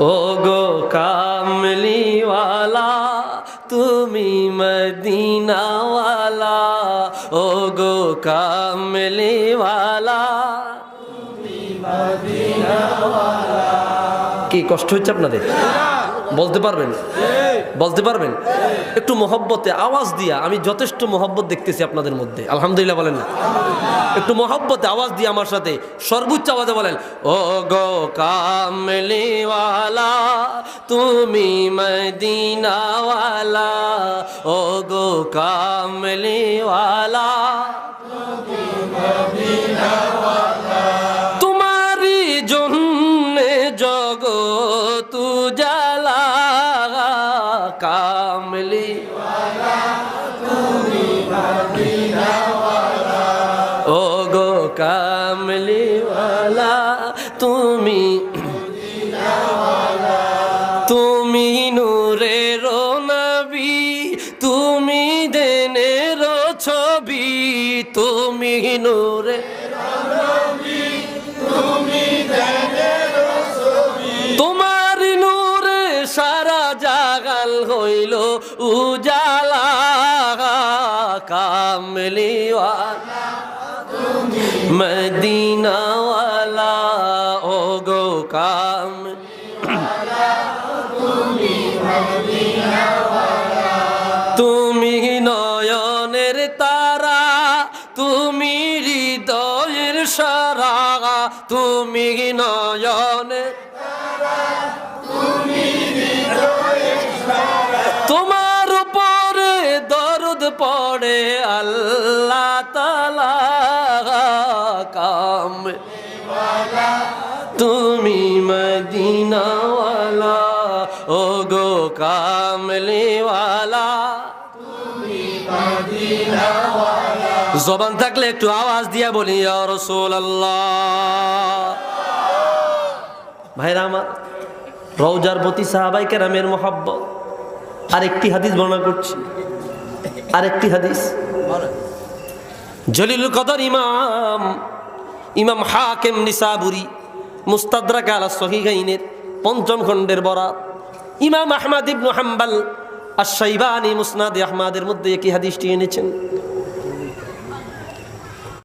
ও গো কামলিওয়ালা তুমি মদিনাওয়ালা। ও গো কামলিওয়ালা কি কষ্ট হচ্ছে আপনাদের? বলতে পারবেন? বলতে পারবেন? একটু মহব্বতে আওয়াজ দিয়া, আমি যথেষ্ট মহব্বত দেখতেছি আপনাদের মধ্যে। আলহামদুলিল্লাহ বলেন না। একটু মহব্বতে আওয়াজ দিয়ে আমার সাথে সর্বোচ্চ আওয়াজে বলেন ও গো কামলিওয়ালা, তুমি মদিনাওয়ালা ও গো কামলিওয়ালা তোমারি জন্যে জগত জালা কামলি ও গো কামলিওয়ালা তুমি তুমি নূরের নবী তুমি দেনের ছবি তুমি নূরে হইল উজালা কামলিওয়ালা। মদিনাওয়ালা ও গো কাম তুমি নয়নের তারা, তুমি হৃদয়ের সারা। তুমি নয়নের তোমার পড়ে আল্লাহ তালা কাম। তুমি মদিনাওয়ালা ও গো কামলিওয়ালা। জবান থাকলে একটু আওয়াজ দিয়া বলি রসোল ভাইরা আমার রৌজার প্রতি সাহাবাই কেরামের মোহাব্বত। আরেকটি হাদিস বর্ণনা করছি। আরেকটি হাদিস। জলিল কদর ইমাম ইমাম হাকেম নিসাবুরি, মুস্তাদরাক আলা সহিগাইনের পঞ্চম খণ্ডের বরা ইমাম আহমাদ ইবনু হাম্বাল আর সাইবানি মুসনাদ আহমাদের মধ্যে একই হাদিসটি এনেছেন।